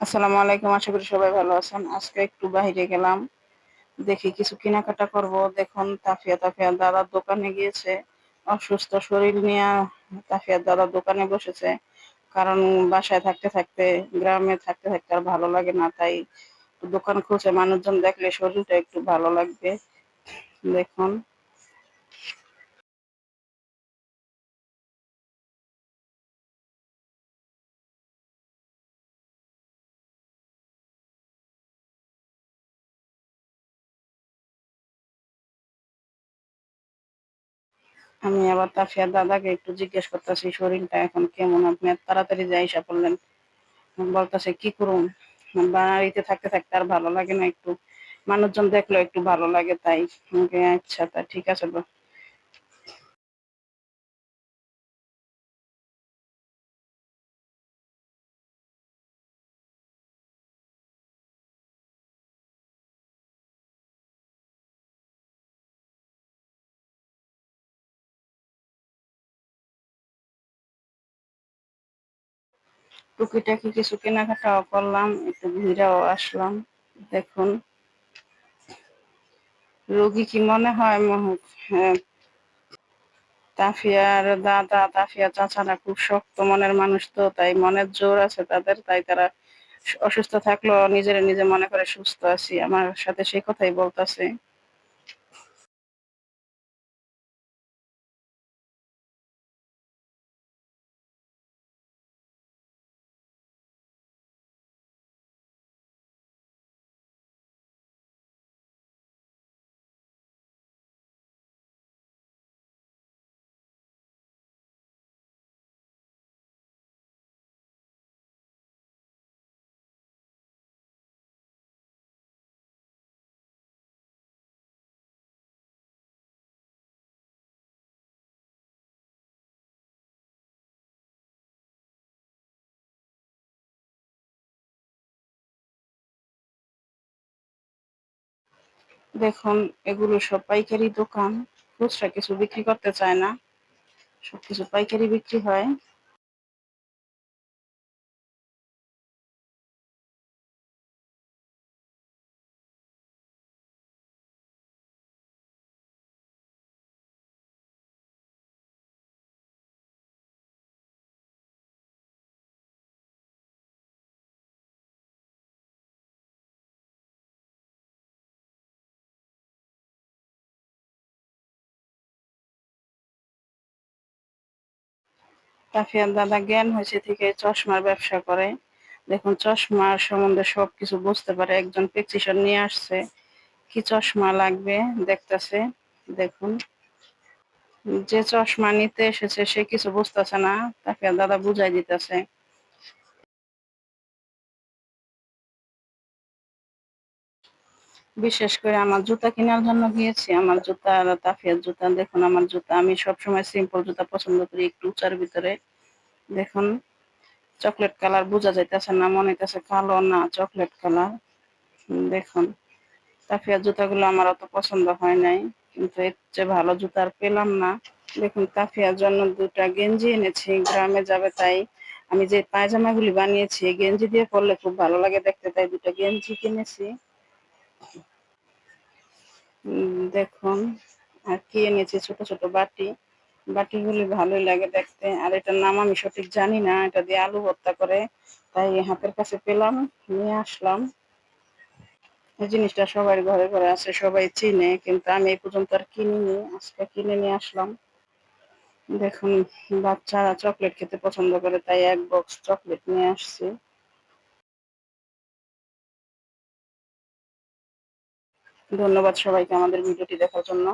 আসসালামু আলাইকুম, আশা করি সবাই ভালো আছেন। আজকে একটু বাইরে গেলাম, দেখি কিছু কেনাকাটা করব। দেখুন, তাফিয়া তাফিয়া দাদার দোকানে গিয়েছে। অসুস্থ শরীর নিয়ে তাফিয়া দাদার দোকানে বসেছে। কারণ বাসায় থাকতে থাকতে, গ্রামে থাকতে থাকতে আর ভালো লাগে না, তাই দোকান খুলছে। মানুষজন দেখলে শরীরটা একটু ভালো লাগবে। দেখুন আমি আবার তাফিয়ার দাদাকে একটু জিজ্ঞেস করতেছি, শরীরটা এখন কেমন? আপনি এত তাড়াতাড়ি যাই এসে পড়লেন বলতেছে, কি করুন বাড়িতে থাকতে থাকতে আর ভালো লাগে না একটু। মানুষজন দেখল একটু ভালো লাগে তাই। আচ্ছা তা ঠিক আছে টুকিটাকি কিছু কেনাকাটাও করলাম, একটু ঘুরেও আসলাম। দেখুন, রোগী কি মনে হয় হ্যাঁ। তাফিয়ার দাদা, তাফিয়া চাচারা খুব শক্ত মনের মানুষ তো, তাই মনের জোর আছে তাদের, তাই তারা অসুস্থ থাকলেও নিজের নিজে মনে করে সুস্থ আছি। আমার সাথে সেই কথাই বলতেছে। দেখুন, এগুলো সব পাইকারি দোকান। খুচরা কিছু বিক্রি করতে চায় না। সবকিছু পাইকারি বিক্রি হয়। তাফিয়ার দাদা জ্ঞান হয়েছে থেকে চশমার ব্যবসা করে। দেখুন, চশমার সম্বন্ধে সবকিছু বুঝতে পারে। একজন প্রেসক্রিপশন নিয়ে আসছে। কি চশমা লাগবে দেখতেছে। দেখুন, যে চশমা নিতে এসেছে সে কিছু বুঝতেছে না। তাকে দাদা বুঝাই দিতেছে। বিশেষ করে আমার জুতা কেনার জন্য গিয়েছি। আমার জুতা তাফিয়ার জুতা, দেখুন আমার জুতা। আমি সবসময় সিম্পল জুতা পছন্দ করি, একটু উঁচার ভিতরে। দেখুন চকলেট কালার বোঝা যাইতেছে না, মনে হইতেছে কালো না চকলেট কালার দেখুন, তাফিয়ার জুতাগুলো আমার অত পছন্দ হয় নাই, কিন্তু এর চেয়ে ভালো জুতা আর পেলাম না। দেখুন, তাফিয়ার জন্য দুটা গেঞ্জি এনেছি, গ্রামে যাবে তাই। আমি যে পায়জামাগুলি বানিয়েছি গেঞ্জি দিয়ে পরলে খুব ভালো লাগে দেখতে, তাই দুটা গেঞ্জি কিনেছি। দেখুন, আর কি এনেছি ছোট ছোট বাটি। বাটিগুলি ভালোই লাগে দেখতে, আর এটার নাম আমি সঠিক জানি না, এটা দিয়ে আলু ভর্তা করে। তাই হাতের কাছে পেলাম, নিয়ে আসলাম। এই জিনিসটা সবার ঘরে ঘরে আছে, সবাই চিনে, কিন্তু আমি এই পর্যন্ত আর কিনিনি, আজকে কিনে নিয়ে আসলাম। দেখুন, বাচ্চারা চকলেট খেতে পছন্দ করে, তাই এক বক্স চকলেট নিয়ে আসছি। ধন্যবাদ সবাইকে আমাদের ভিডিওটি দেখার জন্য।